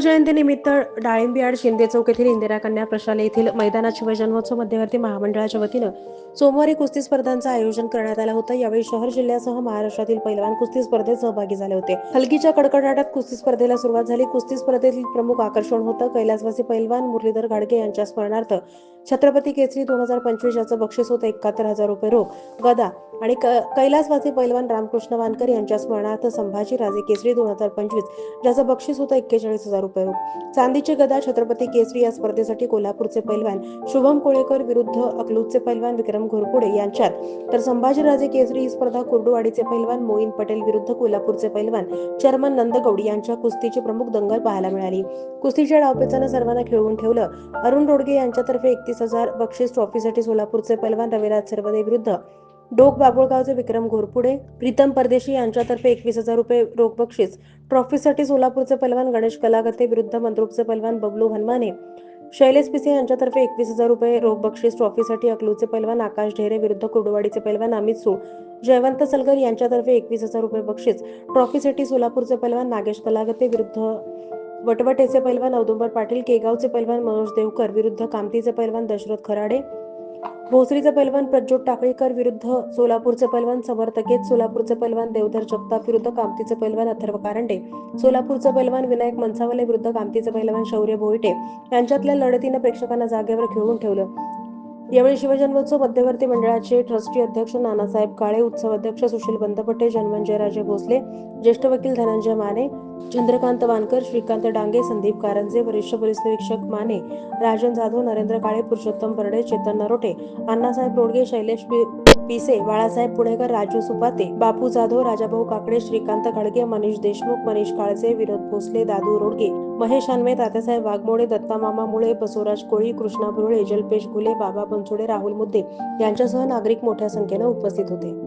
शिवजयंतीनिमित्त डाळिंबयार्ड शिंदे चौक येथील इंदिरा कन्या प्रशाले येथील मैदानात शिवजन्मोत्सव मध्यवर्ती महामंडळाच्या वतीनं सोमवारी कुस्ती स्पर्धांचं आयोजन करण्यात आलं होतं. यावेळी शहर जिल्ह्यासह महाराष्ट्रातील पैलवान कुस्ती स्पर्धेत सहभागी झाले होते. हलकीच्या कडकडाटात कुस्ती स्पर्धेला सुरुवात झाली. कुस्ती स्पर्धेतील प्रमुख आकर्षण होतं. कैलासवासी पैलवान मुरलीधर घाडगे यांच्या स्मरणार्थ छत्रपती केसरी दोन हजार पंचवीस याचं बक्षीस होतं. एकाहत्तर हजार रुपये रोख. गदा आणि क- कैलासवासी पैलवान रामकृष्ण वानकर यांच्या स्मरणार्थ संभाजी राजे केसरी दोन हजार पंचवीस ज्याचं बक्षीस होतं एक्केचाळीस हजार रुपये चांदीचे चांदीची गदा छत्रपती केसरी या स्पर्धेसाठी कोल्हापूरचे पैलवान शुभम कोळेकर विरुद्ध अकलूजचे पैलवान विक्रम घोरपुडे यांच्यात. तर संभाजीराजे केसरी ही स्पर्धा कुर्डुवाडीचे पैलवान मोईन पटेल विरुद्ध कोल्हापूरचे पैलवान चर्मन नंदगौड यांच्या कुस्तीची प्रमुख दंगल पाहायला मिळाली. कुस्तीच्या डावपेचानं सर्वांना खेळवून ठेवलं. अरुण रोडगे यांच्यातर्फे एकतीस हजार बक्षीस ट्रॉफीसाठी सोलापूरचे पैलवान रविराज सर्वदे विरुद्ध डोक बाबुळगावचे विक्रम घोरपुडे प्रीतम परदेशी यांच्यातर्फे एकवीस हजार रुपये रोख बक्षीस ट्रॉफीसाठी सोलापूरचे पैलवान गणेश कलागते विरुद्ध मंद्रुपचे पैलवान बबलू हनुमाने शैलेश पिसे यांच्यातर्फे एकवीस हजार रुपये रोख बक्षीस ट्रॉफीसाठी अकलूचे पैलवान आकाश ढेरे विरुद्ध कुडवाडीचे पैलवान अमित सू जयवंत सलगर यांच्यातर्फे एकवीस हजार रुपये बक्षीस ट्रॉफीसाठी सोलापूरचे पैलवान नागेश कलागते विरुद्ध वटवटेचे पैलवान औदुंबर पाटील केगावचे पैलवान मनोज देवकर विरुद्ध कामतीचे पैलवान दशरथ खराडे भोसरीचे पैलवान प्रज्योत टाकळीकर विरुद्ध सोलापूरचे पैलवान समर्थकेत सोलापूरचे पैलवान देवधर जगताप विरुद्ध कामतीचे पैलवान अथर्व कारंडे सोलापूरचे पैलवान विनायक मनसावले विरुद्ध कामतीचे पैलवान शौर्य भोईटे यांच्यातल्या लढतीनं प्रेक्षकांना जागेवर खेळून ठेवलं. यावेळी शिवजन्मोत्सव मध्यवर्ती मंडळाचे ट्रस्टी अध्यक्ष नानासाहेब काळे उत्सव अध्यक्ष सुशील बंदपट्टे जन्मंजयराजे भोसले ज्येष्ठ वकील धनंजय माने चंद्रकांत वानकर श्रीकांत डांगे संदीप कारंजे वरिष्ठ पोलीस निरीक्षक माने राजन जाधव नरेंद्र काळे पुरुषोत्तम बर्डे चेतन नरोटे अण्णासाहेब रोडगे शैलेश पिसे बाळासाहेब पुणेकर राजू सुपाते बापू जाधव राजाभाऊ काकडे श्रीकांत खडगे मनीष देशमुख मनीष काळजे विनोद भोसले दादू रोडगे महेश अन्वे तात्यासाहेब वाघमोडे दत्ता मामा मुळे बसवराज कोळी कृष्णा भुरळे जल्पेश घुले बाबा बनसोडे राहुल मुद्दे यांच्यासह नागरिक मोठ्या संख्येनं उपस्थित होते.